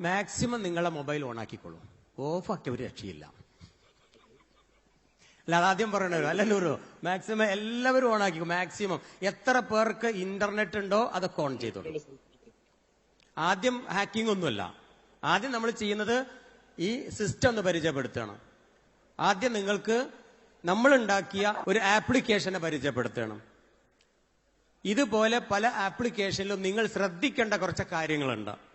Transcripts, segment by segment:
Maximum നിങ്ങളെ mobile on ആക്കിക്കോളൂ. ഓഫാക്കി ഒരു രക്ഷയില്ല. അല്ല അതാദ്യം പറയണല്ലോ അല്ല നൂറോ മാക്സിമം എല്ലാവരും ഓൺ ആക്കി മാക്സിമം എത്ര പേർക്ക് ഇന്റർനെറ്റ് ഉണ്ടോ അതൊക്കെ ഓൺ ചെയ്തോളൂ. ആദ്യം ഹാക്കിംഗ് ഒന്നുമല്ല. ആദ്യം നമ്മൾ ചെയ്യുന്നത് ഈ സിസ്റ്റം ഒന്ന് പരിചയപ്പെടുത്തണം. ആദ്യം നിങ്ങൾക്ക് നമ്മൾ ഉണ്ടാക്കിയ ഒരു ആപ്ലിക്കേഷനെ പരിചയപ്പെടുത്തണം. ഇതുപോലെ പല ആപ്ലിക്കേഷനിലും നിങ്ങൾ ശ്രദ്ധിക്കേണ്ട കുറച്ച് കാര്യങ്ങളുണ്ട്.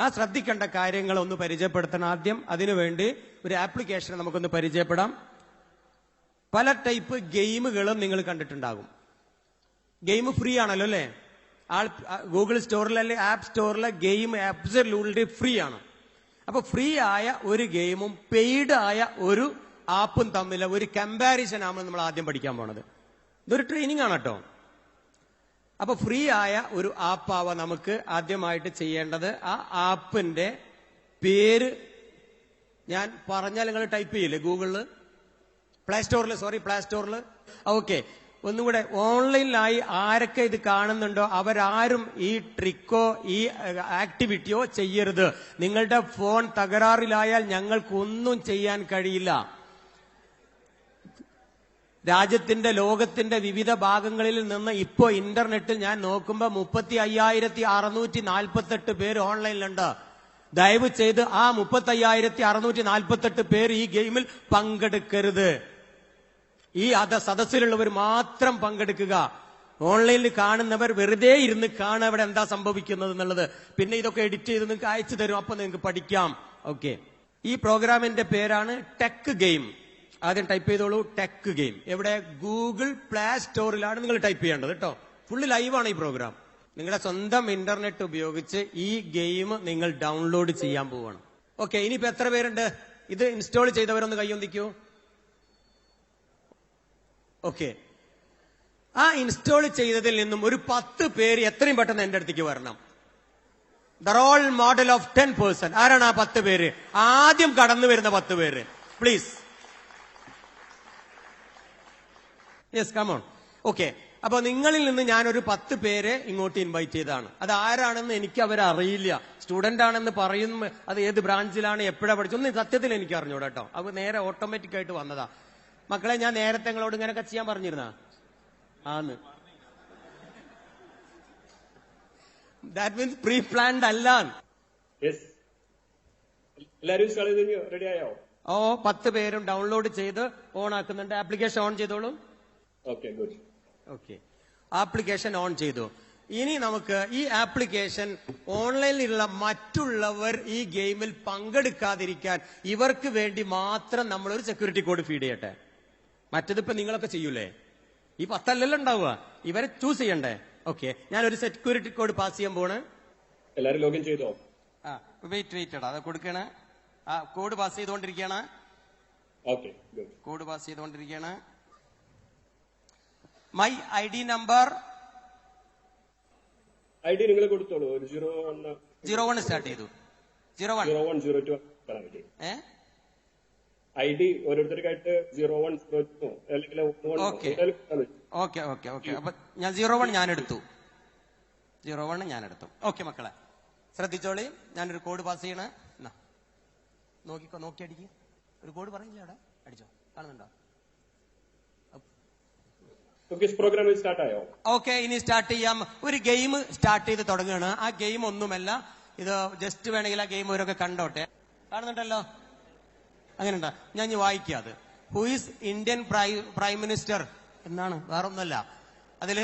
ആ ശ്രദ്ധിക്കേണ്ട കാര്യങ്ങൾ ഒന്ന് പരിചയപ്പെടുത്തണം ആദ്യം. അതിനുവേണ്ടി ഒരു ആപ്ലിക്കേഷൻ നമുക്കൊന്ന് പരിചയപ്പെടാം. പല ടൈപ്പ് ഗെയിമുകളും നിങ്ങൾ കണ്ടിട്ടുണ്ടാകും. ഗെയിം ഫ്രീ ആണല്ലോ അല്ലേ? ആൾ ഗൂഗിൾ സ്റ്റോറിൽ അല്ലെ ആപ്പ് സ്റ്റോറിലെ ഗെയിം ആപ്സലൂട്ട്ലി ഫ്രീ ആണ് അപ്പൊ ഫ്രീ ആയ ഒരു ഗെയിമും പെയ്ഡ് ആയ ഒരു ആപ്പും തമ്മിൽ ഒരു കമ്പാരിസൺ ആണ് നമ്മൾ ആദ്യം പഠിക്കാൻ പോണത്. ഇതൊരു ട്രെയിനിങ് ആണ് കേട്ടോ. അപ്പൊ ഫ്രീ ആയ ഒരു ആപ്പാവ നമുക്ക് ആദ്യമായിട്ട് ചെയ്യേണ്ടത്. ആ ആപ്പിന്റെ പേര് ഞാൻ പറഞ്ഞാൽ നിങ്ങൾ ടൈപ്പ് ചെയ്യില്ലേ ഗൂഗിളിൽ പ്ലേ സ്റ്റോറിൽ സോറി പ്ലേ സ്റ്റോറിൽ ഓക്കെ. ഒന്നുകൂടെ ഓൺലൈനിലായി ആരൊക്കെ ഇത് കാണുന്നുണ്ടോ? അവരാരും ഈ ട്രിക്കോ ഈ ആക്ടിവിറ്റിയോ ചെയ്യരുത്. നിങ്ങളുടെ ഫോൺ തകരാറിലായാൽ ഞങ്ങൾക്കൊന്നും ചെയ്യാൻ കഴിയില്ല. രാജ്യത്തിന്റെ ലോകത്തിന്റെ വിവിധ ഭാഗങ്ങളിൽ നിന്ന് ഇപ്പോ ഇന്റർനെറ്റിൽ ഞാൻ നോക്കുമ്പോൾ മുപ്പത്തി അയ്യായിരത്തി അറുന്നൂറ്റി നാൽപ്പത്തെട്ട് പേര് ഓൺലൈനിലുണ്ട്. ദയവ് ചെയ്ത് ആ മുപ്പത്തി അയ്യായിരത്തി അറുന്നൂറ്റി നാൽപ്പത്തെട്ട് പേര് ഈ ഗെയിമിൽ പങ്കെടുക്കരുത്. ഈ അത സദസ്സിലുള്ളവർ മാത്രം പങ്കെടുക്കുക. ഓൺലൈനിൽ കാണുന്നവർ വെറുതെ ഇരുന്ന് കാണുക അവിടെ എന്താ സംഭവിക്കുന്നത് എന്നുള്ളത്. പിന്നെ ഇതൊക്കെ എഡിറ്റ് ചെയ്ത് നിങ്ങൾക്ക് അയച്ചു തരും അപ്പൊ നിങ്ങൾക്ക് പഠിക്കാം. ഓക്കെ. ഈ പ്രോഗ്രാമിന്റെ പേരാണ് ടെക് ഗെയിം. ആദ്യം ടൈപ്പ് ചെയ്തോളൂ ടെക് ഗെയിം. എവിടെ? ഗൂഗിൾ പ്ലേ സ്റ്റോറിലാണ് നിങ്ങൾ ടൈപ്പ് ചെയ്യേണ്ടത് കേട്ടോ ഫുള്ള് ലൈവാണ് ഈ പ്രോഗ്രാം. നിങ്ങളുടെ സ്വന്തം ഇന്റർനെറ്റ് ഉപയോഗിച്ച് ഈ ഗെയിം നിങ്ങൾ ഡൗൺലോഡ് ചെയ്യാൻ പോവാണ്. ഓക്കെ ഇനിയിപ്പോ എത്ര പേരുണ്ട്? ഇത് ഇൻസ്റ്റാൾ ചെയ്തവരൊന്ന് കൈയൊന്നിക്കൂ. ഓക്കെ. ആ ഇൻസ്റ്റാൾ ചെയ്തതിൽ നിന്നും ഒരു പത്ത് പേര് എത്രയും പെട്ടെന്ന് എന്റെ അടുത്തേക്ക് വരണം. The role model of ten person ആരാണ് ആ പത്ത് പേര്? ആദ്യം കടന്നു വരുന്ന പത്ത് പേര്. പ്ലീസ് യെസ് കമോൺ ഓക്കെ അപ്പൊ നിങ്ങളിൽ നിന്ന് ഞാനൊരു പത്ത് പേരെ ഇങ്ങോട്ട് ഇൻവൈറ്റ് ചെയ്തതാണ്. അത് ആരാണെന്ന് എനിക്ക് അവരറിയില്ല സ്റ്റുഡന്റ് ആണെന്ന് പറയുന്ന അത് ഏത് ബ്രാഞ്ചിലാണ് എപ്പോഴാ പഠിച്ചൊന്നും സത്യത്തിൽ എനിക്ക് അറിഞ്ഞൂടാ കേട്ടോ അത് നേരെ ഓട്ടോമാറ്റിക് ആയിട്ട് വന്നതാ. മക്കളെ ഞാൻ നേരത്തെ നിങ്ങളോട് ഇങ്ങനെയൊക്കെ ചെയ്യാൻ പറഞ്ഞിരുന്ന? ആന്ന്. ദാറ്റ് മീൻസ് പ്രീ പ്ലാൻഡ് അല്ല ഓ പത്ത് പേരും ഡൗൺലോഡ് ചെയ്ത് ഓൺ ആക്കുന്നുണ്ട്. ആപ്ലിക്കേഷൻ ഓൺ ചെയ്തോളൂ. Okay good okay application on ചെയ്തു. ഇനി നമുക്ക് ഈ ആപ്ലിക്കേഷൻ ഓൺലൈനിലുള്ള മറ്റുള്ളവർ ഈ ഗെയിമിൽ പങ്കെടുക്കാതിരിക്കാൻ ഇവർക്ക് വേണ്ടി മാത്രം നമ്മൾ ഒരു സെക്യൂരിറ്റി കോഡ് ഫീഡ് ചെയ്യട്ടെ മറ്റതിപ്പോ നിങ്ങളൊക്കെ ചെയ്യൂലേ? ഈ പത്തല്ലല്ലോ ഉണ്ടാവുക. ഇവരെ ചൂസ് ചെയ്യണ്ടേ? ഓക്കെ ഞാൻ ഒരു സെക്യൂരിറ്റി കോഡ് പാസ് ചെയ്യാൻ പോണ്. എല്ലാരും ലോഗിൻ ചെയ്തോ? ആ വെയിറ്റ് വെയിറ്റ് അത് കൊടുക്കണേ. ആ കോഡ് പാസ് ചെയ്തുകൊണ്ടിരിക്കുകയാണ് ഓക്കെ കോഡ് പാസ് ചെയ്തുകൊണ്ടിരിക്കുകയാണ് my I D number I D നിങ്ങൾ കൊടുത്തോളൂ. ഒരു zero one zero one start ചെയ്തു. Zero one zero one zero two I D ഏ? ഐ ഡി ഓരോരുത്തർക്കായിട്ട് സീറോ വൺ സീറോ ടു അല്ലെങ്കിൽ ഓക്കെ ഓക്കെ ഓക്കെ അപ്പൊ ഞാൻ സീറോ വൺ ഞാൻ എടുത്തു സീറോ വൺ ഞാൻ എടുത്തു ഓക്കെ മക്കളെ. ശ്രദ്ധിച്ചോളി. ഞാനൊരു കോഡ് പാസ് ചെയ്യണേ. നോക്കിക്കോ നോക്കി അടിക്കുക ഒരു കോഡ് പറയില്ല അവിടെ? അടിച്ചോ. കാണുന്നുണ്ടോ? ഓക്കെ പ്രോഗ്രാം സ്റ്റാർട്ട് ആയോ ഓക്കെ ഇനി സ്റ്റാർട്ട് ചെയ്യാം. ഒരു ഗെയിം സ്റ്റാർട്ട് ചെയ്ത് തുടങ്ങുകയാണ്. ആ ഗെയിം ഒന്നുമല്ല. ഇത് ജസ്റ്റ് വേണമെങ്കിൽ ആ ഗെയിം അവരൊക്കെ കണ്ടോട്ടെ. കാണുന്നുണ്ടല്ലോ? അങ്ങനെയുണ്ടോ. ഞാൻ ഇനി വായിക്കാം അത്. Who is Indian prime minister എന്നാണ്. വേറൊന്നുമല്ല. അതിൽ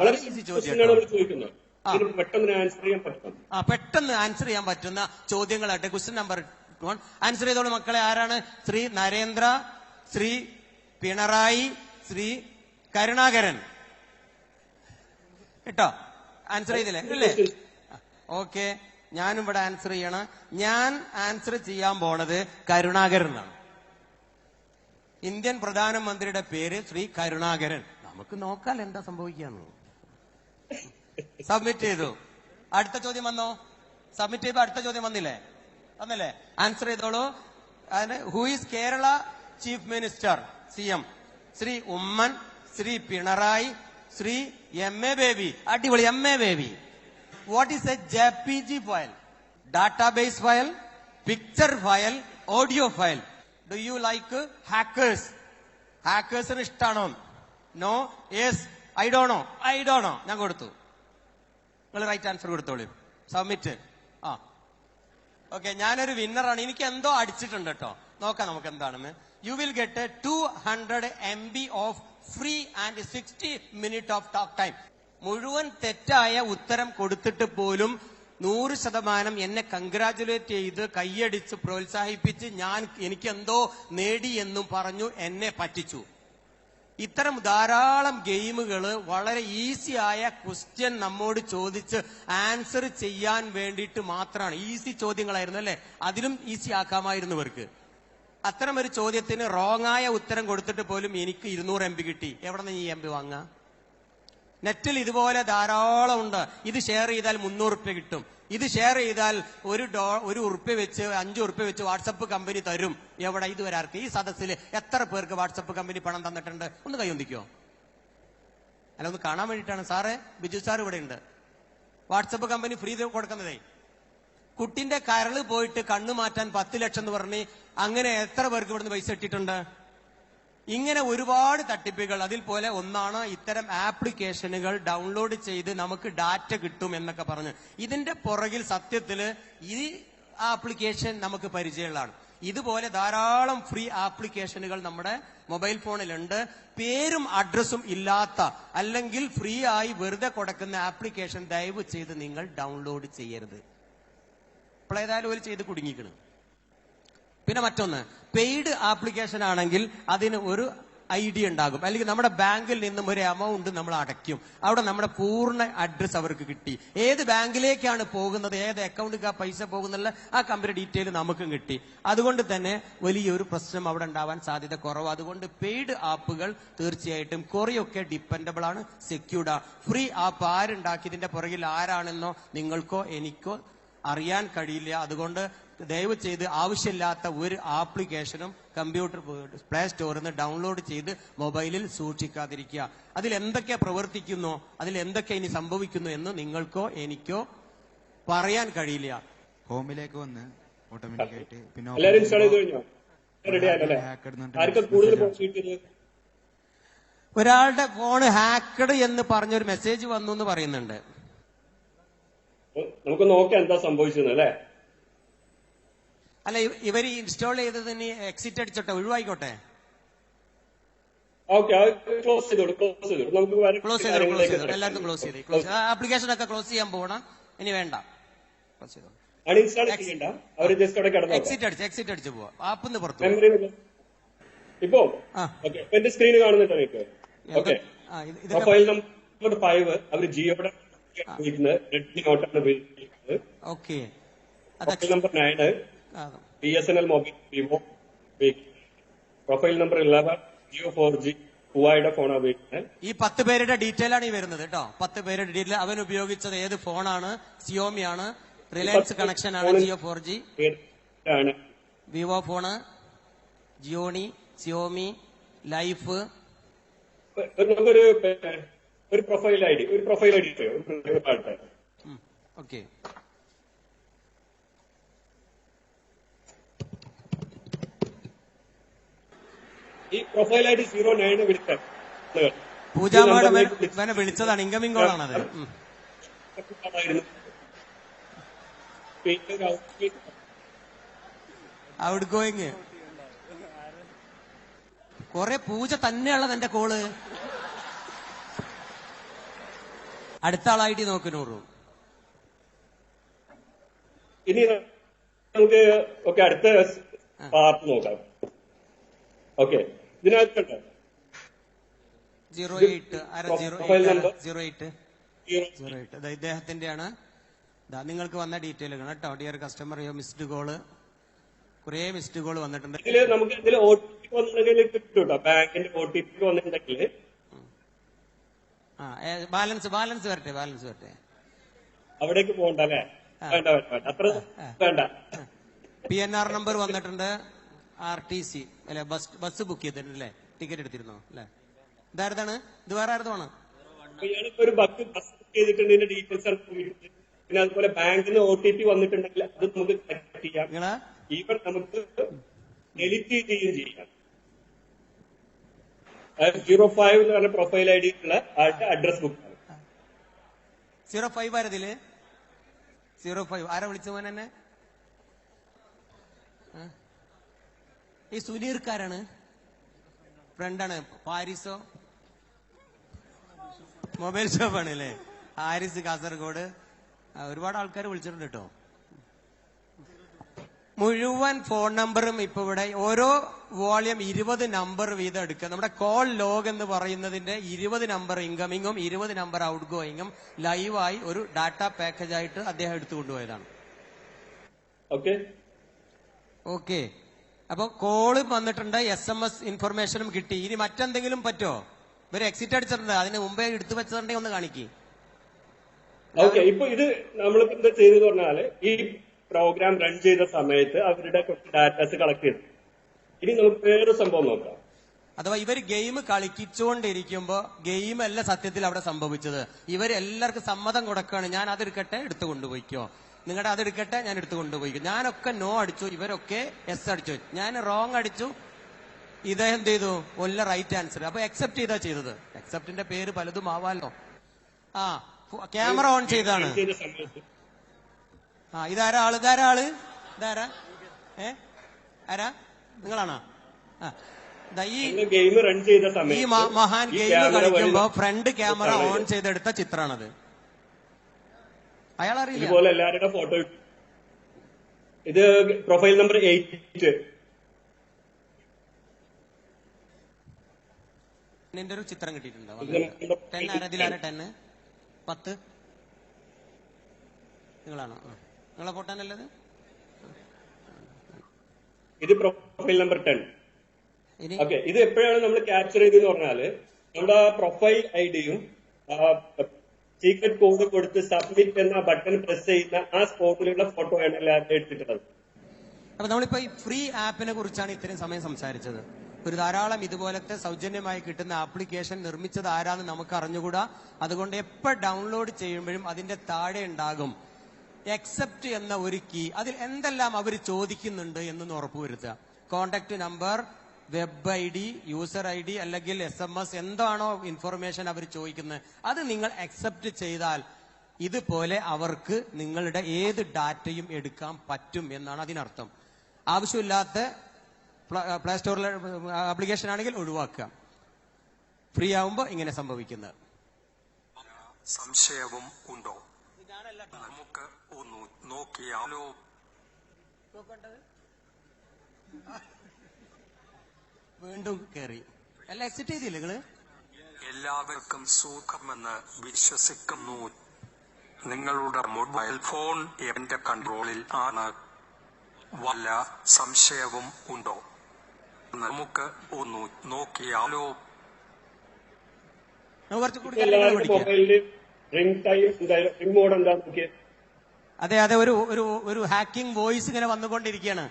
വളരെ ഈസി ചോദ്യം ആ. പെട്ടെന്ന് ആൻസർ ചെയ്യാൻ പറ്റണം ആ പെട്ടെന്ന് ആൻസർ ചെയ്യാൻ പറ്റുന്ന ചോദ്യങ്ങളാട്ടെ. ക്വസ്റ്റ്യൻ നമ്പർ വൺ ആൻസർ ചെയ്തോളൂ മക്കളെ. ആരാണ്? ശ്രീ നരേന്ദ്ര ശ്രീ പിണറായി ശ്രീ കരുണാകരൻ. കേട്ടോ? ആൻസർ ചെയ്തില്ലേ? ഇല്ലേ? ഓക്കെ ഞാനും ഇവിടെ ആൻസർ ചെയ്യണം. ഞാൻ ആൻസർ ചെയ്യാൻ പോണത് കരുണാകരനാണ് ഇന്ത്യൻ പ്രധാനമന്ത്രിയുടെ പേര് ശ്രീ കരുണാകരൻ. നമുക്ക് നോക്കാൻ എന്താ സംഭവിക്കാന്ന്. സബ്മിറ്റ് ചെയ്തു. അടുത്ത ചോദ്യം വന്നോ? സബ്മിറ്റ് ചെയ്തോ അടുത്ത ചോദ്യം വന്നില്ലേ? വന്നല്ലേ? ആൻസർ ചെയ്തോളൂ. Who is Kerala chief minister C Shri Oommen Shri Pinarayi Shri M A Baby അടിപൊളി M A Baby what is a J P G file database file picture file audio file do you like hackers ഹാക്കേഴ്സിന് ഇഷ്ടമാണോ no yes I dunno I dunno ഞാൻ കൊടുത്തു. നിങ്ങൾ right answer കൊടുത്തോളൂ. Submit ആ. Okay ഞാനൊരു വിന്നറാണ് എനിക്ക് എന്തോ അടിച്ചിട്ടുണ്ട് കേട്ടോ നോക്കാം നമുക്ക് എന്താണെന്ന് you will get two hundred M B of free and sixty minute of talk time മുഴുവൻ തെറ്റായ ഉത്തരം കൊടുത്തിട്ട് പോലും നൂറ് ശതമാനം എന്നെ കൺഗ്രാചുലേറ്റ് ചെയ്ത് കൈയടിച്ച് പ്രോത്സാഹിപ്പിച്ച് ഞാൻ എനിക്കെന്തോ നേടി എന്നും പറഞ്ഞു എന്നെ പറ്റിച്ചു. ഇത്തരം ധാരാളം ഗെയിമുകൾ വളരെ ഈസി ആയ ക്വസ്റ്റ്യൻ നമ്മോട് ചോദിച്ച് ആൻസർ ചെയ്യാൻ വേണ്ടിയിട്ട് മാത്രമാണ്. ഈസി ചോദ്യങ്ങളായിരുന്നു അല്ലെ? അതിലും ഈസി ആക്കാമായിരുന്നു ഇവർക്ക്. അത്തരം ഒരു ചോദ്യത്തിന് റോങ് ആയ ഉത്തരം കൊടുത്തിട്ട് പോലും എനിക്ക് ഇരുന്നൂറ് എം പി കിട്ടി. എവിടെ നിന്ന് ഈ എം പി വാങ്ങാം നെറ്റിൽ ഇതുപോലെ ധാരാളം ഉണ്ട്. ഇത് ഷെയർ ചെയ്താൽ മുന്നൂറ് റുപ്യ കിട്ടും. ഇത് ഷെയർ ചെയ്താൽ ഒരു ഡോ ഒരു ഉറുപ്പ്യ വെച്ച് അഞ്ചു ഉറുപ്പ്യ വെച്ച് വാട്സപ്പ് കമ്പനി തരും. എവിടെ? ഇതുവരെ ആർക്ക്. ഈ സദസ്സിൽ എത്ര പേർക്ക് വാട്സപ്പ് കമ്പനി പണം തന്നിട്ടുണ്ട്? ഒന്ന് കൈയൊന്നിക്കോ അല്ല ഒന്ന് കാണാൻ വേണ്ടിയിട്ടാണ്. സാറേ ബിജു സാർ ഇവിടെ ഉണ്ട്. വാട്സപ്പ് കമ്പനി ഫ്രീ കൊടുക്കുന്നതേ. കുട്ടിന്റെ കരൾ പോയിട്ട് കണ്ണു മാറ്റാൻ പത്ത് ലക്ഷം എന്ന് പറഞ്ഞ് അങ്ങനെ എത്ര പേർക്ക് ഇവിടുന്ന് പൈസ ഇട്ടിട്ടുണ്ട് ഇങ്ങനെ ഒരുപാട് തട്ടിപ്പുകൾ. അതിൽ പോലെ ഒന്നാണ് ഇത്തരം ആപ്ലിക്കേഷനുകൾ ഡൗൺലോഡ് ചെയ്ത് നമുക്ക് ഡാറ്റ കിട്ടും എന്നൊക്കെ പറഞ്ഞ്. ഇതിന്റെ പുറകിൽ സത്യത്തിൽ ഈ ആപ്ലിക്കേഷൻ നമുക്ക് പരിചയമുള്ളതാണ്. ഇതുപോലെ ധാരാളം ഫ്രീ ആപ്ലിക്കേഷനുകൾ നമ്മുടെ മൊബൈൽ ഫോണിലുണ്ട്. പേരും അഡ്രസ്സും ഇല്ലാത്ത അല്ലെങ്കിൽ ഫ്രീ ആയി വെറുതെ കൊടുക്കുന്ന ആപ്ലിക്കേഷൻ ദയവ് ചെയ്ത് നിങ്ങൾ ഡൗൺലോഡ് ചെയ്യരുത്. ഇപ്പോൾ ഏതായാലും ഒരു ചെയ്ത് കുടുങ്ങിക്കണ്. പിന്നെ മറ്റൊന്ന് പെയ്ഡ് ആപ്ലിക്കേഷൻ ആണെങ്കിൽ അതിന് ഒരു ഐ ഡി ഉണ്ടാകും. അല്ലെങ്കിൽ നമ്മുടെ ബാങ്കിൽ നിന്നും ഒരു എമൗണ്ട് നമ്മൾ അടയ്ക്കും. അവിടെ നമ്മുടെ പൂർണ അഡ്രസ് അവർക്ക് കിട്ടി. ഏത് ബാങ്കിലേക്കാണ് പോകുന്നത് ഏത് അക്കൗണ്ടിലേക്ക് ആ പൈസ പോകുന്നുള്ള ആ കമ്പനി ഡീറ്റെയിൽ നമുക്കും കിട്ടി. അതുകൊണ്ട് തന്നെ വലിയൊരു പ്രശ്നം അവിടെ ഉണ്ടാവാൻ സാധ്യത കുറവ്. അതുകൊണ്ട് പെയ്ഡ് ആപ്പുകൾ തീർച്ചയായിട്ടും കുറയൊക്കെ ഡിപ്പെൻഡബിൾ ആണ് സെക്യൂർഡ് ആണ് ഫ്രീ ആപ്പ് ആരുണ്ടാക്കി ഇതിന്റെ പുറകിൽ ആരാണെന്നോ നിങ്ങൾക്കോ എനിക്കോ അറിയാൻ കഴിയില്ല. അതുകൊണ്ട് ദയവ് ചെയ്ത് ആവശ്യമില്ലാത്ത ഒരു ആപ്ലിക്കേഷനും കമ്പ്യൂട്ടർ പ്ലേ സ്റ്റോറിൽ നിന്ന് ഡൗൺലോഡ് ചെയ്ത് മൊബൈലിൽ സൂക്ഷിക്കാതിരിക്കുക. അതിൽ എന്തൊക്കെ പ്രവർത്തിക്കുന്നു അതിൽ എന്തൊക്കെ ഇനി സംഭവിക്കുന്നു എന്ന് നിങ്ങൾക്കോ എനിക്കോ പറയാൻ കഴിയില്ല. ഹോമിലേക്ക് വന്ന് ഓട്ടോമാറ്റിക്കായിട്ട് പിന്നെ ഒരാളുടെ ഫോൺ ഹാക്കഡ് എന്ന് പറഞ്ഞൊരു മെസ്സേജ് വന്നു എന്ന് പറയുന്നുണ്ട്. നമുക്ക് നോക്കാം എന്താ സംഭവിച്ചത് അല്ലേ? അല്ല ഇവർ ഇൻസ്റ്റോൾ ചെയ്തതിന് എക്സിറ്റ് അടിച്ചോട്ടെ ഒഴിവായിക്കോട്ടെ? ഓക്കെ ക്ലോസ് ചെയ്തോളൂ ക്ലോസ് ചെയ്തോളൂ. നമുക്ക് ക്ലോസ് ചെയ്തോളൂ ക്ലോസ് എല്ലാവർക്കും ക്ലോസ് ചെയ്തേ? ആപ്ലിക്കേഷൻ ഒക്കെ ക്ലോസ് ചെയ്യാൻ പോകണം. ഇനി വേണ്ട. ക്ലോസ് ചെയ്തോ? അൺഇൻസ്റ്റാൾ ചെയ്യണ്ട. അവർ ജസ്റ്റ് അവിടെ കിടന്നു എക്സിറ്റ് അടിച്ച് എക്സിറ്റ് അടിച്ച് പോവാ. ആപ്പിന്ന് പുറത്തു മെമ്മറി ഇപ്പോ. ഓക്കെ എന്റെ സ്ക്രീൻ കാണുന്നുണ്ടോ നിങ്ങൾക്ക്? ഓക്കെ. പ്രൊഫൈൽ നമ്പർ ഫൈവ് അവർ ജിയോയുടെ ഉപയോഗിക്കുന്നത് റെഡ്മി നോട്ടാണ് ഉപയോഗിക്കുന്നത് ഓക്കെ. അത് പ്രൊഫൈൽ നമ്പർ നയന് ആ, B S N L mobile Vivo ഉപയോഗിക്കുന്നത് profile number eleven Jio four G ഹുവായുടെ ഫോണാണ് ഉപയോഗിക്കുന്നത്. ഈ പത്ത് പേരുടെ ഡീറ്റെയിൽ ആണ് ഈ വരുന്നത് കേട്ടോ പത്ത് പേരുടെ ഡീറ്റെയിൽ അവൻ ഉപയോഗിച്ചത് ഏത് ഫോണാണ് സിയോമി ആണ്. റിലയൻസ് കണക്ഷൻ ആണ് ജിയോ ഫോർ ജി ആണ് Vivo phone Gionee Xiaomi Lyf നമുക്കൊരു ഒരു പ്രൊഫൈൽ ഐ ഡി ഒരു പ്രൊഫൈൽ ഐ ഡി ആൾക്കാർ ഓക്കെ. ഈ profile I D zero nine വിളിച്ച പൂജാമാട് ഇവനെ വിളിച്ചതാണ് ഇൻകമിംഗ് ഔട്ട്ഗോയിങ് ഔട്ട് ഗോയിങ് കൊറേ പൂജ തന്നെയുള്ളത് എന്റെ കോൾ അടുത്ത ആളായിട്ട് നോക്ക് നൂറു. ഇനി നമുക്ക് ഓക്കെ അടുത്ത പാർട്ട് നോക്കാം. ഓക്കെ ഇതിനകത്തുണ്ട് zero eight zero eight. Zero eight. Zero zero eight. ഇദ്ദേഹത്തിന്റെയാണ്. നിങ്ങൾക്ക് വന്ന ഡീറ്റെയിലുകൾ കേട്ടോ. ഡിയർ കസ്റ്റമർ യോ മിസ്ഡ് കോൾ കുറെ മിസ്ഡ് കോൾ വന്നിട്ടുണ്ട്. നമുക്ക് ഇതിൽ ഒ ടി പി വന്നിട്ടുണ്ടെങ്കിൽ കിട്ടും ബാങ്കിന്റെ ഒ ടി പി വന്നിട്ടുണ്ടെങ്കിൽ ആ ബാലൻസ് ബാലൻസ് വരട്ടെ ബാലൻസ് വരട്ടെ. അവിടേക്ക് പോകണ്ട അല്ലേ വേണ്ട വേണ്ട അത്ര വേണ്ട. പി എൻ ആർ നമ്പർ വന്നിട്ടുണ്ട്. ആർ ടി സി അല്ലെ ബസ് ബസ് ബുക്ക് ചെയ്തിട്ടുണ്ട് അല്ലെ ടിക്കറ്റ് എടുത്തിരുന്നോ? അല്ലെ? ഇതാരതാണ്? ഇത് വേറെ ആരതാണ് ഒരു ബസ് ബസ് ബുക്ക് ചെയ്തിട്ടുണ്ട് ഡീറ്റെയിൽസ് പിന്നെ അതുപോലെ ബാങ്കിന് ഒ ടി പി വന്നിട്ടുണ്ടെങ്കിൽ അത് നമുക്ക് കറക്റ്റ് ചെയ്യാം. ഈവൻ നമുക്ക് ഡെലിറ്റ് ചെയ്യുകയും ചെയ്യാം. സീറോ ഫൈവ് എന്ന് പറഞ്ഞ പ്രൊഫൈൽ ഐ ഡി ഉള്ള ആളുടെ അഡ്രസ് ബുക്ക് സീറോ ഫൈവ് ആരതിൽ? സീറോ ഫൈവ് ആരാ വിളിച്ച മോൻ എന്നെ? ഈ സുനീർക്കാരാണ്. ഫ്രണ്ടാണ് പാരിസോ? മൊബൈൽ ഷോപ്പാണ് അല്ലേ ഹാരിസ് കാസർഗോഡ്. ഒരുപാട് ആൾക്കാർ വിളിച്ചിട്ടുണ്ട് കേട്ടോ. മുഴുവൻ ഫോൺ നമ്പറും ഇപ്പൊ ഇവിടെ. ഓരോ വോളിയം ഇരുപത് നമ്പർ വീതം എടുക്കുക. നമ്മുടെ കോൾ ലോഗ് എന്ന് പറയുന്നതിന്റെ ഇരുപത് നമ്പർ ഇൻകമിങ്ങും ഇരുപത് നമ്പർ ഔട്ട് ഗോയിങ്ങും ലൈവായി ഒരു ഡാറ്റ പാക്കേജ് ആയിട്ട് അദ്ദേഹം എടുത്തുകൊണ്ടുപോയതാണ്. ഓക്കെ. ഓക്കെ. അപ്പൊ കോൾ വന്നിട്ടുണ്ട് എസ് എം എസ് ഇൻഫർമേഷനും കിട്ടി. ഇനി മറ്റെന്തെങ്കിലും പറ്റോ? ഇവർ എക്സിറ്റ് അടിച്ചിട്ടുണ്ട്. അതിന് മുമ്പേ എടുത്തു വെച്ചിട്ടുണ്ടെങ്കിൽ ഒന്ന് കാണിക്കേ. ഓക്കെ ഇപ്പൊ ഇത് നമ്മൾ എന്താ ചെയ്തെന്ന് പറഞ്ഞാൽ ഈ പ്രോഗ്രാം റൺ ചെയ്ത സമയത്ത് അവരുടെ കുറച്ച് ഡാറ്റാസ് കളക്ട് ചെയ്തു ഇനി നമുക്ക് വേറെ സംഭവം നോക്കാം. അഥവാ ഇവർ ഗെയിം കളിക്കിച്ചുകൊണ്ടിരിക്കുമ്പോ ഗെയിം അല്ല സത്യത്തിൽ അവിടെ സംഭവിച്ചത്. ഇവർ എല്ലാവർക്കും സമ്മതം കൊടുക്കുകയാണ് ഞാൻ അതെടുക്കട്ടെ എടുത്തു കൊണ്ടുപോയിക്കോ. നിങ്ങളുടെ അതെടുക്കട്ടെ ഞാൻ എടുത്തു കൊണ്ടുപോയിക്കോ. ഞാനൊക്കെ നോ അടിച്ചു ഇവരൊക്കെ എസ് അടിച്ചു. ഞാൻ റോങ് അടിച്ചു. ഇദ്ദേഹം എന്ത് ചെയ്തു? ഒല്ല റൈറ്റ് ആൻസർ അപ്പൊ അക്സെപ്റ്റ് ചെയ്താ ചെയ്തത്. അക്സെപ്റ്റിന്റെ പേര് പലതും ആവാലോ. ആ ക്യാമറ ഓൺ ചെയ്താണ്. ആ ഇതാരാ ആൾ? ഇതാരാ ആൾ? ഇതാരാ? ഏ? ആരാ? നിങ്ങളാണോ? ഗെയിം റൺ ചെയ്ത ഈ മഹാൻ ഗെയിം കളിക്കുമ്പോ ഫ്രണ്ട് ക്യാമറ ഓൺ. ചെയ്തെടുത്ത ചിത്രമാണത് അയാൾ അറിയില്ല ഇതുപോലെ എല്ലാവരുടെ ഫോട്ടോ ഇത് പ്രൊഫൈൽ നമ്പർ എയ്റ്റ് നിന്റെ ഒരു ചിത്രം കിട്ടിയിട്ടുണ്ടോ? ടെൻ ആരാ ടെന്ന് പത്ത്? നിങ്ങളാണോ? നിങ്ങളെ ഫോട്ടോ നല്ലത് ഇത് പ്രൊഫൈൽ നമ്പർ ടെൻ ഓക്കെ ഇത് എപ്പോഴാണ് നമ്മൾ ക്യാപ്ചർ ചെയ്തെന്ന് പറഞ്ഞാൽ നമ്മുടെ പ്രൊഫൈൽ ഐ ഡിയും സീക്രട്ട് കോഡ് കൊടുത്ത് സബ്മിറ്റ് എന്ന ബട്ടൺ പ്രസ് ചെയ്യുന്ന ആ സ്പോട്ടിലുള്ള ഫോട്ടോ ആണ് എല്ലാവരും എടുത്തിട്ടുള്ളത്. അപ്പൊ നമ്മളിപ്പോ ഈ ഫ്രീ ആപ്പിനെ കുറിച്ചാണ് ഇത്രയും സമയം സംസാരിച്ചത്. ഒരു ധാരാളം ഇതുപോലത്തെ സൗജന്യമായി കിട്ടുന്ന ആപ്ലിക്കേഷൻ നിർമ്മിച്ചത് ആരാന്ന് നമുക്ക് അറിഞ്ഞുകൂടാ. അതുകൊണ്ട് എപ്പോ ഡൗൺലോഡ് ചെയ്യുമ്പോഴും അതിന്റെ താഴെ ഉണ്ടാകും. എക്സെപ്റ്റ് എന്ന ഒരു കീ അതിൽ എന്തെല്ലാം അവർ ചോദിക്കുന്നുണ്ട് എന്നൊന്ന് ഉറപ്പുവരുത്തുക contact number web I D user I D അല്ലെങ്കിൽ എസ് എം എസ് എന്താണോ ഇൻഫർമേഷൻ അവർ ചോദിക്കുന്നത്. അത് നിങ്ങൾ അക്സെപ്റ്റ് ചെയ്താൽ ഇതുപോലെ അവർക്ക് നിങ്ങളുടെ ഏത് ഡാറ്റയും എടുക്കാൻ പറ്റും എന്നാണ് അതിനർത്ഥം. ആവശ്യമില്ലാത്ത പ്ലേ സ്റ്റോറിലെ ആപ്ലിക്കേഷൻ ആണെങ്കിൽ ഒഴിവാക്കുക. ഫ്രീ ആവുമ്പോൾ ഇങ്ങനെ സംഭവിക്കുന്നത്. സംശയവും ഉണ്ടോ? നമുക്ക് നോക്കിയാലോ. വീണ്ടും കയറി അല്ല എക്സിറ്റ് ചെയ്തില്ല നിങ്ങൾ? എല്ലാവർക്കും സുഖമെന്ന് വിശ്വസിക്കുന്നു. നിങ്ങളുടെ മൊബൈൽ ഫോൺ എന്റെ കൺട്രോളിൽ ആണ്. വല്ല സംശയവും ഉണ്ടോ? നമുക്ക് ഒന്ന് നോക്കിയാലോ. റിംഗ് ടൈം എന്തായാലും റിംഗ് മോഡ് എന്താ നോക്കിയേ. അതെ അതെ ഒരു ഒരു ഒരു ഹാക്കിംഗ് വോയിസ് ഇങ്ങനെ വന്നുകൊണ്ടിരിക്കുകയാണ്.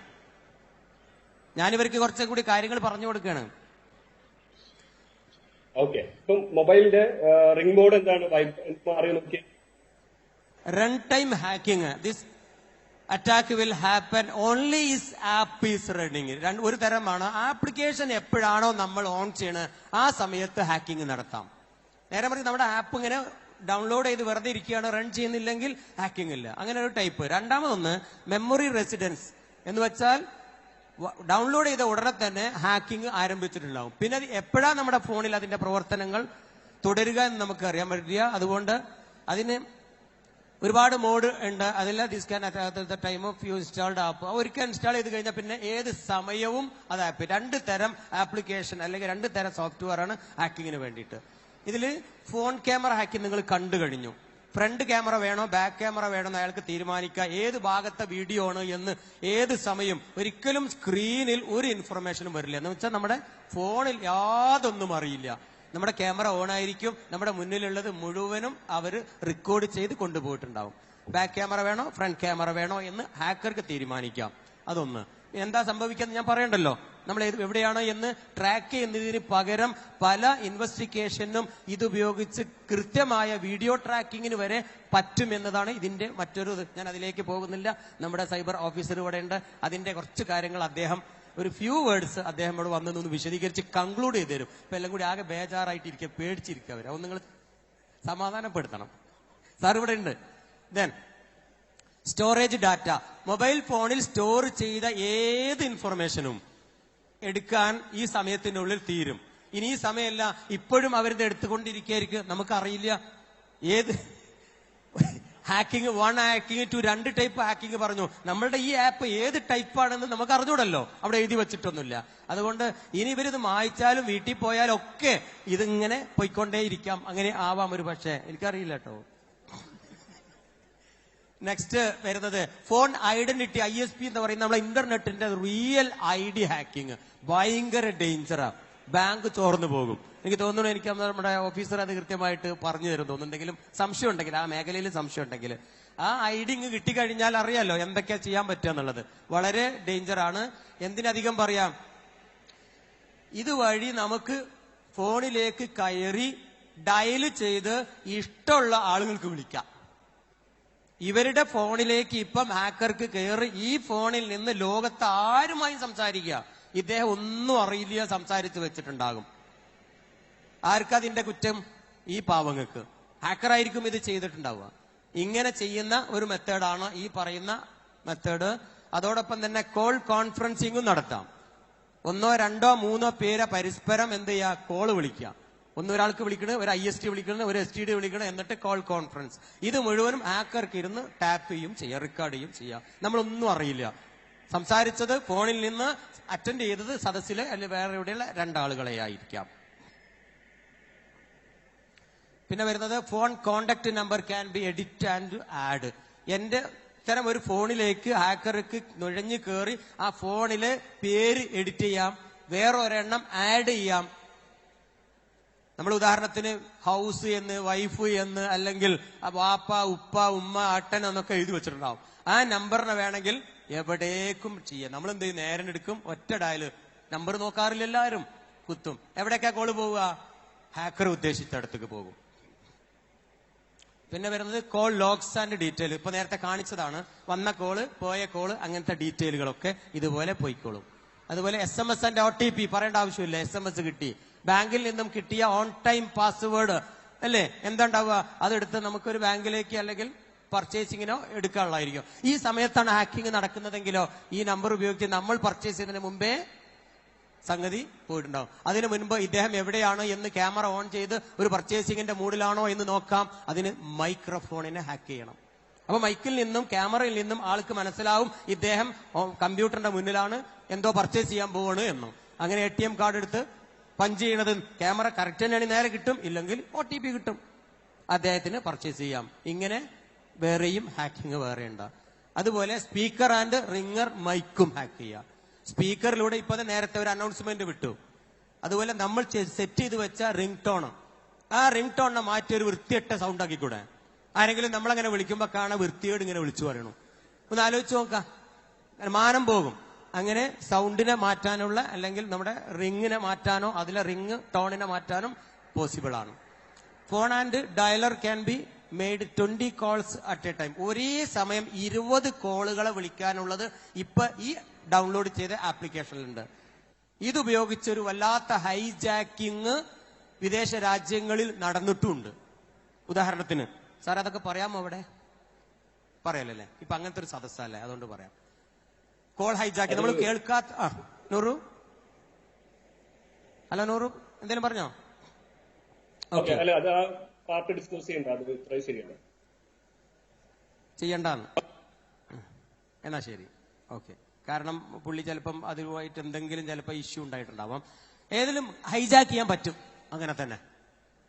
ഞാനിവർക്ക് കുറച്ചും കൂടി കാര്യങ്ങൾ പറഞ്ഞു കൊടുക്കുകയാണ്. ഓക്കെ ഇപ്പം മൊബൈലിന്റെ റിംഗ് ബോർഡ് എന്താണ്? മാറി run time hacking this attack will happen only is app is running ഒരു തരമാണ്. ആപ്ലിക്കേഷൻ എപ്പോഴാണോ നമ്മൾ ഓൺ ചെയ്യണത് ആ സമയത്ത് ഹാക്കിംഗ് നടത്താം. നേരെ മറിച്ച് നമ്മുടെ ആപ്പ് ഇങ്ങനെ ഡൗൺലോഡ് ചെയ്ത് വെറുതെ ഇരിക്കുകയാണ് റൺ ചെയ്യുന്നില്ലെങ്കിൽ ഹാക്കിംഗ് ഇല്ല. അങ്ങനെ ഒരു ടൈപ്പ് രണ്ടാമതൊന്ന് മെമ്മറി റെസിഡൻസ് എന്ന് വെച്ചാൽ ഡൗൺലോഡ് ചെയ്ത ഉടനെ തന്നെ ഹാക്കിംഗ് ആരംഭിച്ചിട്ടുണ്ടാവും. പിന്നെ എപ്പോഴാണ് നമ്മുടെ ഫോണിൽ അതിന്റെ പ്രവർത്തനങ്ങൾ തുടരുക എന്ന് നമുക്ക് അറിയാൻ പറ്റില്ല അതുകൊണ്ട് അതിന് ഒരുപാട് മോഡ് ഉണ്ട്. അതിൽ this can the time of you installed app ഒരിക്കൽ ഇൻസ്റ്റാൾ ചെയ്ത് കഴിഞ്ഞാൽ പിന്നെ ഏത് സമയവും അത് ആപ്പ് രണ്ട് തരം ആപ്ലിക്കേഷൻ അല്ലെങ്കിൽ രണ്ട് തരം സോഫ്റ്റ്വെയർ ആണ് ഹാക്കിങ്ങിന് വേണ്ടിയിട്ട്. ഇതിൽ ഫോൺ ക്യാമറ ഹാക്കിംഗ് നിങ്ങൾ കണ്ടു കഴിഞ്ഞു. ഫ്രണ്ട് ക്യാമറ വേണോ ബാക്ക് ക്യാമറ വേണോ എന്ന് അയാൾക്ക് തീരുമാനിക്കുക. ഏത് ഭാഗത്തെ വീഡിയോ ആണ് എന്ന് ഏത് സമയം. ഒരിക്കലും സ്ക്രീനിൽ ഒരു ഇൻഫർമേഷനും വരില്ല. എന്ന് വെച്ചാൽ നമ്മുടെ ഫോണിൽ യാതൊന്നും അറിയില്ല. നമ്മുടെ ക്യാമറ ഓൺ ആയിരിക്കും. നമ്മുടെ മുന്നിലുള്ളത് മുഴുവനും അവർ റെക്കോർഡ് ചെയ്ത് കൊണ്ടുപോയിട്ടുണ്ടാവും. ബാക്ക് ക്യാമറ വേണോ ഫ്രണ്ട് ക്യാമറ വേണോ എന്ന് ഹാക്കർക്ക് തീരുമാനിക്കാം. അതൊന്ന്. എന്താ സംഭവിക്കുന്നത് ഞാൻ പറയണ്ടല്ലോ. നമ്മൾ എവിടെയാണ് എന്ന് ട്രാക്ക് ചെയ്യുന്നതിന് പകരം പല ഇൻവെസ്റ്റിഗേഷനും ഇതുപയോഗിച്ച് കൃത്യമായ വീഡിയോ ട്രാക്കിങ്ങിന് വരെ പറ്റും എന്നതാണ് ഇതിന്റെ മറ്റൊരു ഞാൻ അതിലേക്ക് പോകുന്നില്ല. നമ്മുടെ സൈബർ ഓഫീസർ ഇവിടെ ഉണ്ട്. അതിന്റെ കുറച്ച് കാര്യങ്ങൾ അദ്ദേഹം ഒരു ഫ്യൂ വേർഡ്സ് അദ്ദേഹം ഇവിടെ വന്നു നിന്ന് വിശദീകരിച്ച് കൺക്ലൂഡ് ചെയ്ത് തരും. ഇപ്പൊ എല്ലാം കൂടി ആകെ ബേജാറായിട്ടിരിക്കുക പേടിച്ചിരിക്കുക അവർ അത് നിങ്ങൾ സമാധാനപ്പെടുത്തണം. സാർ ഇവിടെ ഉണ്ട്. ദെൻ സ്റ്റോറേജ് ഡാറ്റ മൊബൈൽ ഫോണിൽ സ്റ്റോർ ചെയ്ത ഏത് ഇൻഫർമേഷനും എടുക്കാൻ ഈ സമയത്തിനുള്ളിൽ തീരും. ഇനി ഈ സമയമല്ല. ഇപ്പോഴും അവരിത് എടുത്തുകൊണ്ടിരിക്കുകയായിരിക്കും. നമുക്കറിയില്ല. ഏത്? ഹാക്കിംഗ് വൺ ഹാക്കിംഗ് ടു രണ്ട് ടൈപ്പ് ഹാക്കിംഗ് പറഞ്ഞു. നമ്മളുടെ ഈ ആപ്പ് ഏത് ടൈപ്പാണെന്ന് നമുക്ക് അറിഞ്ഞൂടല്ലോ അവിടെ എഴുതി വെച്ചിട്ടൊന്നുമില്ല. അതുകൊണ്ട് ഇനി ഇവരിത് മായിച്ചാലും വീട്ടിൽ പോയാലും ഒക്കെ ഇതിങ്ങനെ പോയിക്കൊണ്ടേയിരിക്കാം. അങ്ങനെ ആവാം ഒരു പക്ഷേ. എനിക്കറിയില്ല കേട്ടോ. നെക്സ്റ്റ് വരുന്നത് phone identity I S P എന്ന് പറയുന്ന നമ്മളെ ഇന്റർനെറ്റിന്റെ റിയൽ ഐ ഡി ഹാക്കിംഗ് ഭയങ്കര ഡേഞ്ചറാണ് ബാങ്ക് ചോർന്നു പോകും. എനിക്ക് തോന്നുന്നു എനിക്ക് നമ്മുടെ ഓഫീസർ അത് കൃത്യമായിട്ട് പറഞ്ഞു തരും തോന്നുന്നുണ്ടെങ്കിലും സംശയം ഉണ്ടെങ്കിൽ ആ മേഖലയിൽ സംശയം ഉണ്ടെങ്കിൽ. ആ ഐ ഡി ഇങ്ങ് കിട്ടിക്കഴിഞ്ഞാൽ അറിയാലോ എന്തൊക്കെയാ ചെയ്യാൻ പറ്റുക എന്നുള്ളത്. വളരെ ഡേഞ്ചറാണ് എന്തിനധികം പറയാം? ഇതുവഴി നമുക്ക് ഫോണിലേക്ക് കയറി ഡയൽ ചെയ്ത് ഇഷ്ടമുള്ള ആളുകൾക്ക് വിളിക്കാം. ഇവരുടെ ഫോണിലേക്ക് ഇപ്പം ഹാക്കർക്ക് കയറി ഈ ഫോണിൽ നിന്ന് ലോകത്ത് ആരുമായും സംസാരിക്കുക. ഇദ്ദേഹം ഒന്നും അറിയില്ല സംസാരിച്ചു വെച്ചിട്ടുണ്ടാകും. ആർക്കതിന്റെ കുറ്റം? ഈ പാവങ്ങൾക്ക്. ഹാക്കറായിരിക്കും ഇത് ചെയ്തിട്ടുണ്ടാവുക. ഇങ്ങനെ ചെയ്യുന്ന ഒരു മെത്തേഡാണ് ഈ പറയുന്ന മെത്തേഡ്. അതോടൊപ്പം തന്നെ കോൾ കോൺഫറൻസിങ്ങും നടത്താം. ഒന്നോ രണ്ടോ മൂന്നോ പേരെ പരസ്പരം എന്ത് ചെയ്യുക? കോൾ വിളിക്കുക. ഒന്ന് ഒരാൾക്ക് വിളിക്കണത് ഒരു ഐ എസ് ടി വിളിക്കണേ ഒരു എസ് ടി ഡി വിളിക്കണേ എന്നിട്ട് കോൾ കോൺഫറൻസ് ഇത് മുഴുവനും ആക്കർക്ക് ഇരുന്ന് ടാപ്പ് ചെയ്യും ചെയ്യാം റെക്കോർഡ് ചെയ്യും ചെയ്യാം. നമ്മളൊന്നും അറിയില്ല. സംസാരിച്ചത് ഫോണിൽ നിന്ന് അറ്റൻഡ് ചെയ്തത് സദസ്സിലെ അല്ലെങ്കിൽ വേറെ എവിടെയുള്ള രണ്ടാളുകളെ ആയിരിക്കാം. പിന്നെ വരുന്നത് phone contact number can be edit and add എന്റെ ഇത്തരം ഒരു ഫോണിലേക്ക് ഹാക്കർക്ക് നുഴഞ്ഞു കയറി ആ ഫോണിലെ പേര് എഡിറ്റ് ചെയ്യാം വേറൊരെണ്ണം ആഡ് ചെയ്യാം. നമ്മൾ ഉദാഹരണത്തിന് ഹൗസ് എന്ന് വൈഫ് എന്ന് അല്ലെങ്കിൽ വാപ്പ ഉപ്പ ഉമ്മ അട്ടൻ എന്നൊക്കെ എഴുതി വെച്ചിട്ടുണ്ടാവും. ആ നമ്പറിനെ വേണമെങ്കിൽ എവിടേക്കും ചെയ്യാം. നമ്മൾ എന്ത് ചെയ്യും? നേരം എടുക്കും ഒറ്റ ഡയൽ നമ്പർ നോക്കാറില്ല എല്ലാവരും. കുത്തും. എവിടേക്കാ കോൾ പോവുക? ഹാക്കർ ഉദ്ദേശിച്ച അടുത്തേക്ക് പോകും. പിന്നെ വരുന്നത് കോൾ ലോഗ്സ് ആൻഡ് ഡീറ്റെയിൽ ഇപ്പൊ നേരത്തെ കാണിച്ചതാണ്. വന്ന കോൾ പോയ കോൾ അങ്ങനത്തെ ഡീറ്റെയിലുകളൊക്കെ ഇതുപോലെ പോയിക്കോളും. അതുപോലെ S M S and O T P പറയേണ്ട ആവശ്യമില്ല. എസ് എം എസ് കിട്ടി. ബാങ്കിൽ നിന്നും കിട്ടിയ ഓൺ ടൈം പാസ്വേഡ് അല്ലേ? എന്താ അതെടുത്ത് നമുക്ക് ഒരു ബാങ്കിലേക്ക് അല്ലെങ്കിൽ പർച്ചേസിങ്ങിനോ എടുക്കാനുള്ളതായിരിക്കും. ഈ സമയത്താണ് ഹാക്കിംഗ് നടക്കുന്നതെങ്കിലോ ഈ നമ്പർ ഉപയോഗിച്ച് നമ്മൾ പർച്ചേസ് ചെയ്യുന്നതിന് മുമ്പേ സംഗതി പോയിട്ടുണ്ടാവും. അതിനു മുൻപ് ഇദ്ദേഹം എവിടെയാണ് എന്ന് ക്യാമറ ഓൺ ചെയ്ത് ഒരു പർച്ചേസിങ്ങിന്റെ മൂഡിലാണോ എന്ന് നോക്കാം. അതിന് മൈക്രോഫോണിനെ ഹാക്ക് ചെയ്യണം. അപ്പൊ മൈക്കിൽ നിന്നും ക്യാമറയിൽ നിന്നും ആൾക്ക് മനസ്സിലാവും ഇദ്ദേഹം കമ്പ്യൂട്ടറിന്റെ മുന്നിലാണ് എന്തോ പർച്ചേസ് ചെയ്യാൻ പോവാണ് എന്നും. അങ്ങനെ എ ടി എം കാർഡ് എടുത്ത് പഞ്ച് ചെയ്യണത് ക്യാമറ കറക്റ്റ് തന്നെയാണ്. നേരെ കിട്ടും ഇല്ലെങ്കിൽ ഒ ടി പി കിട്ടും. അദ്ദേഹത്തിന് പർച്ചേസ് ചെയ്യാം. ഇങ്ങനെ വേറെയും ഹാക്കിംഗ് വേറെ ഉണ്ട്. അതുപോലെ സ്പീക്കർ ആൻഡ് റിംഗർ മൈക്കും ഹാക്ക് ചെയ്യാം. സ്പീക്കറിലൂടെ ഇപ്പൊ നേരത്തെ ഒരു അനൗൺസ്മെന്റ് വിട്ടു. അതുപോലെ നമ്മൾ സെറ്റ് ചെയ്ത് വെച്ച റിംഗ് ടോൺ ആ റിംഗ് ടോണിനെ മാറ്റി ഒരു വൃത്തിയിട്ട സൗണ്ട് ആക്കിക്കൂടെ? ആരെങ്കിലും നമ്മളങ്ങനെ വിളിക്കുമ്പോ കാണാൻ വൃത്തിയോട് ഇങ്ങനെ വിളിച്ചു പറയണു. ഒന്ന് ആലോചിച്ച് നോക്കാം. മാനം പോകും. അങ്ങനെ സൗണ്ടിനെ മാറ്റാനുള്ള അല്ലെങ്കിൽ നമ്മുടെ റിങ്ങിനെ മാറ്റാനോ അതിലെ റിങ് ടോണിനെ മാറ്റാനും പോസിബിൾ ആണ്. Phone and dialer can be made twenty calls at a time ഒരേ സമയം ഇരുപത് കോളുകളെ വിളിക്കാനുള്ളത് ഇപ്പൊ ഈ ഡൗൺലോഡ് ചെയ്ത ആപ്ലിക്കേഷനിലുണ്ട് ഇതുപയോഗിച്ച് ഒരു വല്ലാത്ത ഹൈജാക്കിങ് വിദേശ രാജ്യങ്ങളിൽ നടന്നിട്ടുമുണ്ട് ഉദാഹരണത്തിന് സാർ അതൊക്കെ പറയാമോ അവിടെ? പറയാലല്ലേ ഇപ്പൊ അങ്ങനത്തെ ഒരു സദസ്സല്ലേ? അതുകൊണ്ട് പറയാം. കോൾ ഹൈജാക്കി നമ്മൾ കേൾക്കാത്ത ആ നൂറു? ഹലോ നൂറു? എന്തേലും പറഞ്ഞോ? ഓക്കെ അല്ല അത് ആ പാർട്ട് ഡിസ്കസ് ചെയ്യണ്ട. അത് ഇത്ര ശരിയല്ല ചെയ്യണ്ടാന്ന്. എന്നാ ശരി. ഓക്കെ. കാരണം പുള്ളി ചിലപ്പം അതുമായിട്ട് എന്തെങ്കിലും ചിലപ്പോൾ ഇഷ്യൂ ഉണ്ടായിട്ടുണ്ടാവാം. ഏതിലും ഹൈജാക്ക് ചെയ്യാൻ പറ്റും. അങ്ങനെ തന്നെ.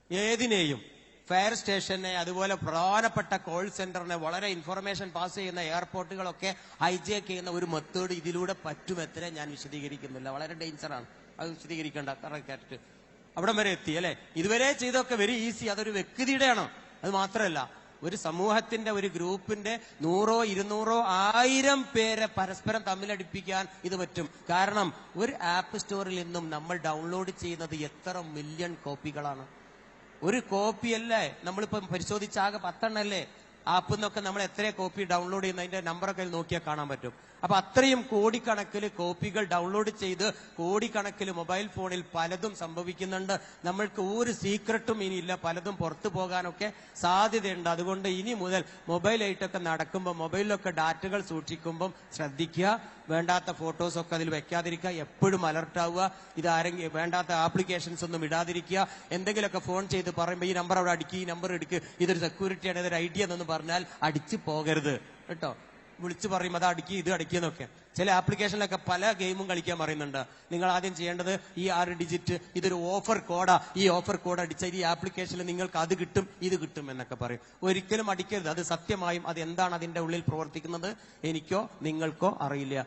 ഏതിനെയും. ഫയർ സ്റ്റേഷനെ അതുപോലെ പ്രധാനപ്പെട്ട കോൾ സെന്ററിനെ വളരെ ഇൻഫർമേഷൻ പാസ് ചെയ്യുന്ന എയർപോർട്ടുകളൊക്കെ ഹൈജാക്ക് ചെയ്യുന്ന ഒരു മെത്തേഡ് ഇതിലൂടെ പറ്റുമെത്ര ഞാൻ വിശദീകരിക്കുന്നില്ല. വളരെ ഡേഞ്ചറാണ് അത് വിശദീകരിക്കേണ്ട. കറക്റ്റ് അവിടം വരെ എത്തി അല്ലെ? ഇതുവരെ ചെയ്തൊക്കെ വെരി ഈസി അതൊരു വ്യക്തിയുടെയാണ്? അത് മാത്രമല്ല ഒരു സമൂഹത്തിന്റെ ഒരു ഗ്രൂപ്പിന്റെ നൂറോ ഇരുന്നൂറോ ആയിരം പേരെ പരസ്പരം തമ്മിലടിപ്പിക്കാൻ ഇത് പറ്റും. കാരണം ഒരു ആപ്പ് സ്റ്റോറിൽ നിന്നും നമ്മൾ ഡൗൺലോഡ് ചെയ്യുന്നത് എത്ര മില്യൺ കോപ്പികളാണ് ഒരു കോപ്പിയല്ലേ നമ്മളിപ്പം പരിശോധിച്ചാകെ പത്തെണ്ണല്ലേ? ആപ്പിൽ നിന്നൊക്കെ നമ്മൾ എത്ര കോപ്പി ഡൗൺലോഡ് ചെയ്യുന്ന? അതിന്റെ നമ്പറൊക്കെ നോക്കിയാൽ കാണാൻ പറ്റും. അപ്പൊ അത്രയും കോടിക്കണക്കിന് കോപ്പികൾ ഡൗൺലോഡ് ചെയ്ത് കോടിക്കണക്കിന് മൊബൈൽ ഫോണിൽ പലതും സംഭവിക്കുന്നുണ്ട്. നമ്മൾക്ക് ഒരു സീക്രട്ടും ഇനിയില്ല. പലതും പുറത്തു പോകാനൊക്കെ സാധ്യതയുണ്ട്. അതുകൊണ്ട് ഇനി മുതൽ മൊബൈലായിട്ടൊക്കെ നടക്കുമ്പോൾ മൊബൈലിലൊക്കെ ഡാറ്റകൾ സൂക്ഷിക്കുമ്പം ശ്രദ്ധിക്കുക. വേണ്ടാത്ത ഫോട്ടോസ് ഒക്കെ അതിൽ വെക്കാതിരിക്കുക. എപ്പോഴും അലർട്ടാവുക ഇത് ആരെങ്കിലും വേണ്ടാത്ത ആപ്ലിക്കേഷൻസ് ഒന്നും ഇടാതിരിക്കുക. എന്തെങ്കിലുമൊക്കെ ഫോൺ ചെയ്ത് പറയുമ്പോൾ ഈ നമ്പർ അവിടെ അടിക്കുക ഈ നമ്പർ എടുക്കുക ഇതൊരു സെക്യൂരിറ്റിയാണ് ഇതൊരു ഐഡിയ എന്നൊന്നും പറഞ്ഞാൽ അടിച്ചു പോകരുത്. കേട്ടോ? വിളിച്ചു പറയും അത് അടുക്കി ഇത് അടുക്കി എന്നൊക്കെ. ചില ആപ്ലിക്കേഷനിലൊക്കെ പല ഗെയിമും കളിക്കാൻ പറയുന്നുണ്ട്. നിങ്ങൾ ആദ്യം ചെയ്യേണ്ടത് ഈ ആറ് ഡിജിറ്റ് ഇതൊരു ഓഫർ കോഡാ. ഈ ഓഫർ കോഡ് അടിച്ചാൽ ഈ ആപ്ലിക്കേഷനിൽ നിങ്ങൾക്ക് അത് കിട്ടും ഇത് കിട്ടും എന്നൊക്കെ പറയും. ഒരിക്കലും അടിക്കരുത്. അത് സത്യമായും അത് എന്താണ് അതിന്റെ ഉള്ളിൽ പ്രവർത്തിക്കുന്നത് എനിക്കോ നിങ്ങൾക്കോ അറിയില്ല.